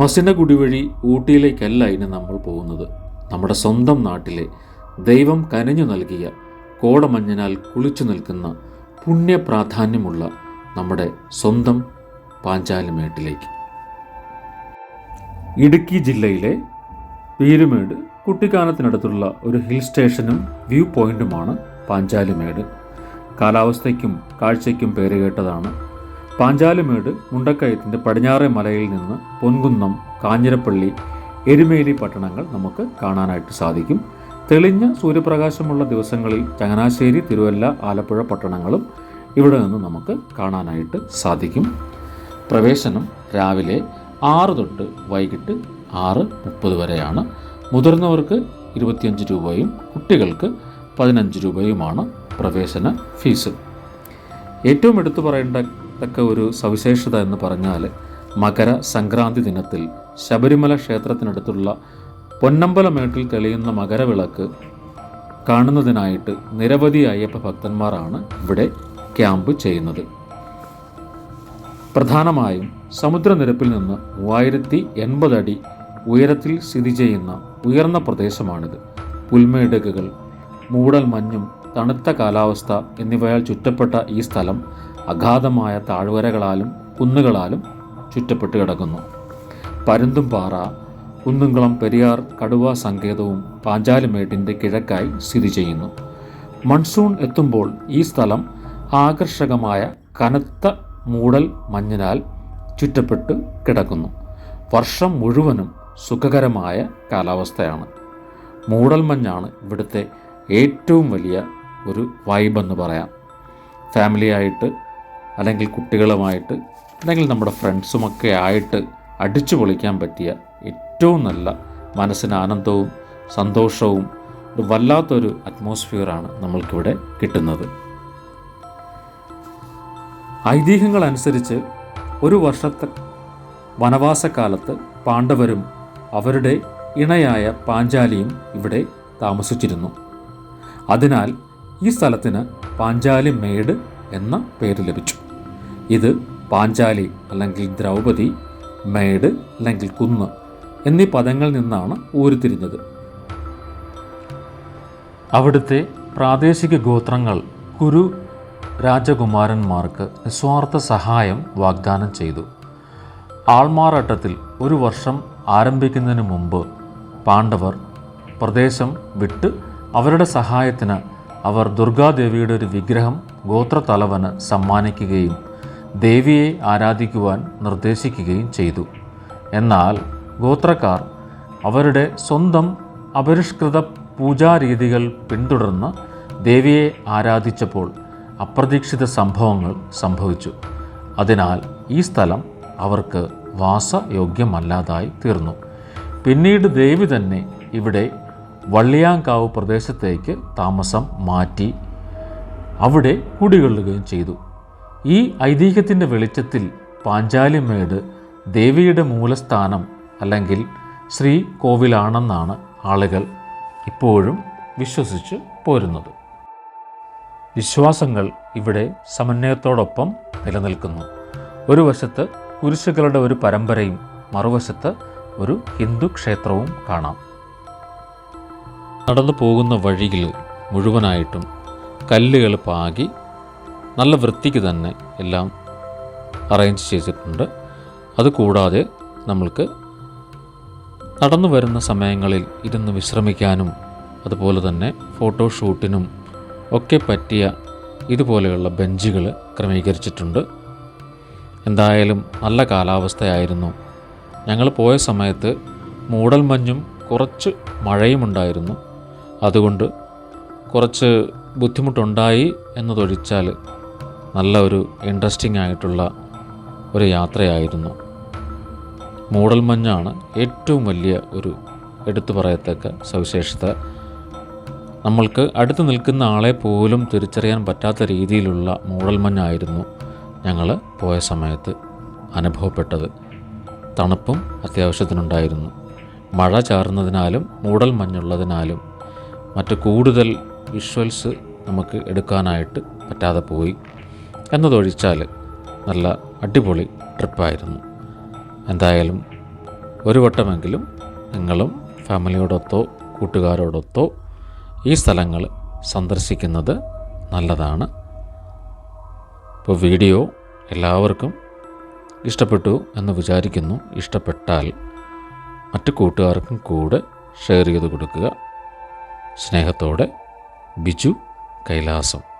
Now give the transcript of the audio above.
മസിനഗുഡി വഴി ഊട്ടിയിലേക്കല്ല ഇനി നമ്മൾ പോകുന്നത്. നമ്മുടെ സ്വന്തം നാട്ടിലെ ദൈവം കനിഞ്ഞു നൽകിയ കോടമഞ്ഞിനാൽ കുളിച്ചു നിൽക്കുന്ന പുണ്യപ്രാധാന്യമുള്ള നമ്മുടെ സ്വന്തം പാഞ്ചാലിമേട്ടിലേക്ക്. ഇടുക്കി ജില്ലയിലെ പീരുമേട് കുട്ടിക്കാനത്തിനടുത്തുള്ള ഒരു ഹിൽ സ്റ്റേഷനും വ്യൂ പോയിന്റുമാണ് പാഞ്ചാലിമേട്. കാലാവസ്ഥയ്ക്കും കാഴ്ചയ്ക്കും പേരുകേട്ടതാണ് പാഞ്ചാലിമേട് മുണ്ടക്കയത്തിന്റെ പടിഞ്ഞാറേ മലയിൽ നിന്ന് പൊൻകുന്നം കാഞ്ഞിരപ്പള്ളി എരുമേലി പട്ടണങ്ങൾ നമുക്ക് കാണാനായിട്ട് സാധിക്കും. തെളിഞ്ഞ സൂര്യപ്രകാശമുള്ള ദിവസങ്ങളിൽ ചങ്ങനാശ്ശേരി തിരുവല്ല ആലപ്പുഴ പട്ടണങ്ങളും ഇവിടെ നിന്ന് നമുക്ക് കാണാനായിട്ട് സാധിക്കും. പ്രവേശനം രാവിലെ ആറ് തൊട്ട് വൈകിട്ട് ആറ് മുപ്പത് വരെയാണ്. മുതിർന്നവർക്ക് ഇരുപത്തിയഞ്ച് രൂപയും കുട്ടികൾക്ക് പതിനഞ്ച് രൂപയുമാണ് പ്രവേശന ഫീസ്. ഏറ്റവും എടുത്തു പറയേണ്ട തക്ക ഒരു സവിശേഷത എന്ന് പറഞ്ഞാൽ മകര സംക്രാന്തി ദിനത്തിൽ ശബരിമല ക്ഷേത്രത്തിനടുത്തുള്ള പൊന്നമ്പലമേട്ടിൽ തെളിയുന്ന മകരവിളക്ക് കാണുന്നതിനായിട്ട് നിരവധി അയ്യപ്പ ഭക്തന്മാരാണ് ഇവിടെ ക്യാമ്പ് ചെയ്യുന്നത്. പ്രധാനമായും സമുദ്രനിരപ്പിൽ നിന്ന് മൂവായിരത്തി എൺപത് അടി ഉയരത്തിൽ സ്ഥിതി ചെയ്യുന്ന ഉയർന്ന പ്രദേശമാണിത്. പുൽമേടുകൾ മൂടൽ മഞ്ഞും തണുത്ത കാലാവസ്ഥ എന്നിവയാൽ ചുറ്റപ്പെട്ട ഈ സ്ഥലം അഗാധമായ താഴ്വരകളാലും കുന്നുകളാലും ചുറ്റപ്പെട്ട് കിടക്കുന്നു. പരുന്തും പരുന്തുംപാറ കുന്നുംകുളം പെരിയാർ കടുവ സങ്കേതവും പാഞ്ചാലിമേട്ടിന്റെ കിഴക്കായി സ്ഥിതി ചെയ്യുന്നു. മൺസൂൺ എത്തുമ്പോൾ ഈ സ്ഥലം ആകർഷകമായ കനത്ത മൂടൽ മഞ്ഞിനാൽ ചുറ്റപ്പെട്ട് കിടക്കുന്നു. വർഷം മുഴുവനും സുഖകരമായ കാലാവസ്ഥയാണ്. മൂടൽ മഞ്ഞാണ് ഇവിടുത്തെ ഏറ്റവും വലിയ ഒരു വൈബെന്ന് പറയാം. ഫാമിലിയായിട്ട് അല്ലെങ്കിൽ കുട്ടികളുമായിട്ട് അല്ലെങ്കിൽ നമ്മുടെ ഫ്രണ്ട്സുമൊക്കെ ആയിട്ട് അടിച്ചു പൊളിക്കാൻ പറ്റിയ ഏറ്റവും നല്ല മനസ്സിന് ആനന്ദവും സന്തോഷവും ഒരു വല്ലാത്തൊരു അറ്റ്മോസ്ഫിയറാണ് നമ്മൾക്കിവിടെ കിട്ടുന്നത്. ഐതിഹ്യങ്ങളനുസരിച്ച് ഒരു വർഷത്തെ വനവാസക്കാലത്ത് പാണ്ഡവരും അവരുടെ ഇണയായ പാഞ്ചാലിയും ഇവിടെ താമസിച്ചിരുന്നു. അതിനാൽ ഈ സ്ഥലത്തിന് പാഞ്ചാലി മേട് എന്ന പേര് ലഭിച്ചു. ഇത് പാഞ്ചാലി അല്ലെങ്കിൽ ദ്രൗപദി മേട് അല്ലെങ്കിൽ കുന്ന് എന്നീ പദങ്ങളിൽ നിന്നാണ് ഊരുത്തിരിഞ്ഞത് അവിടുത്തെ പ്രാദേശിക ഗോത്രങ്ങൾ കുരു രാജകുമാരന്മാർക്ക് നിസ്വാർത്ഥ സഹായം വാഗ്ദാനം ചെയ്തു. ആൾമാറാട്ടത്തിൽ ഒരു വർഷം ആരംഭിക്കുന്നതിന് മുമ്പ് പാണ്ഡവർ പ്രദേശം വിട്ട് അവരുടെ സഹായത്തിന് അവർ ദുർഗാദേവിയുടെ ഒരു വിഗ്രഹം ഗോത്രതലവന് സമ്മാനിക്കുകയും ദേവിയെ ആരാധിക്കുവാൻ നിർദ്ദേശിക്കുകയും ചെയ്തു. എന്നാൽ ഗോത്രക്കാർ അവരുടെ സ്വന്തം അപരിഷ്കൃത പൂജാരീതികൾ പിന്തുടർന്ന് ദേവിയെ ആരാധിച്ചപ്പോൾ അപ്രതീക്ഷിത സംഭവങ്ങൾ സംഭവിച്ചു. അതിനാൽ ഈ സ്ഥലം അവർക്ക് വാസയോഗ്യമല്ലാതായി തീർന്നു. പിന്നീട് ദേവി തന്നെ ഇവിടെ വള്ളിയാങ്കാവ് പ്രദേശത്തേക്ക് താമസം മാറ്റി അവിടെ കുടികൊള്ളുകയും ചെയ്തു. ഈ ഐതിഹ്യത്തിന്റെ വെളിച്ചത്തിൽ പാഞ്ചാലിമേട് ദേവിയുടെ മൂലസ്ഥാനം അല്ലെങ്കിൽ ശ്രീ കോവിലാണെന്നാണ് ആളുകൾ ഇപ്പോഴും വിശ്വസിച്ച് പോരുന്നത്. വിശ്വാസങ്ങൾ ഇവിടെ സമന്വയത്തോടൊപ്പം നിലനിൽക്കുന്നു. ഒരു വശത്ത് കുരിശുകളുടെ ഒരു പരമ്പരയും മറുവശത്ത് ഒരു ഹിന്ദു ക്ഷേത്രവും കാണാം. നടന്നു പോകുന്ന വഴിയിൽ മുഴുവനായിട്ടും കല്ലുകൾ പാകി നല്ല വൃത്തിക്ക് തന്നെ എല്ലാം അറേഞ്ച് ചെയ്തിട്ടുണ്ട്. അതുകൂടാതെ നമ്മൾക്ക് നടന്നു വരുന്ന സമയങ്ങളിൽ ഇരുന്ന് വിശ്രമിക്കാനും അതുപോലെ തന്നെ ഫോട്ടോഷൂട്ടിനും ഒക്കെ പറ്റിയ ഇതുപോലെയുള്ള ബെഞ്ചുകൾ ക്രമീകരിച്ചിട്ടുണ്ട്. എന്തായാലും നല്ല കാലാവസ്ഥയായിരുന്നു. ഞങ്ങൾ പോയ സമയത്ത് മൂടൽമഞ്ഞും കുറച്ച് മഴയും ഉണ്ടായിരുന്നു. അതുകൊണ്ട് കുറച്ച് ബുദ്ധിമുട്ടുണ്ടായി എന്നതൊഴിച്ചാൽ നല്ല ഒരു ഇൻട്രസ്റ്റിംഗ് ആയിട്ടുള്ള ഒരു യാത്രയായിരുന്നു. മൂടൽമഞ്ഞാണ് ഏറ്റവും വലിയ ഒരു എടുത്തു പറയത്തക്ക സവിശേഷത. നമ്മൾക്ക് അടുത്ത് നിൽക്കുന്ന ആളെ പോലും തിരിച്ചറിയാൻ പറ്റാത്ത രീതിയിലുള്ള മൂടൽമഞ്ഞായിരുന്നു ഞങ്ങൾ പോയ സമയത്ത് അനുഭവപ്പെട്ടത്. തണുപ്പും അത്യാവശ്യത്തിനുണ്ടായിരുന്നു. മഴ ചാർന്നതിനാലും മൂടൽ മഞ്ഞുള്ളതിനാലും മറ്റ് കൂടുതൽ വിഷ്വൽസ് നമുക്ക് എടുക്കാനായിട്ട് പറ്റാതെ പോയി. എന്നതൊഴിച്ചാൽ നല്ല അടിപൊളി ട്രിപ്പായിരുന്നു. എന്തായാലും ഒരു വട്ടമെങ്കിലും നിങ്ങളും ഫാമിലിയോടൊത്തോ കൂട്ടുകാരോടൊത്തോ ഈ സ്ഥലങ്ങൾ സന്ദർശിക്കുന്നത് നല്ലതാണ്. ഇപ്പോൾ വീഡിയോ എല്ലാവർക്കും ഇഷ്ടപ്പെട്ടു എന്ന് വിചാരിക്കുന്നു. ഇഷ്ടപ്പെട്ടാൽ മറ്റു കൂട്ടുകാർക്കും കൂടെ ഷെയർ ചെയ്ത് കൊടുക്കുക. സ്നേഹത്തോടെ ബിജു കൈലാസം.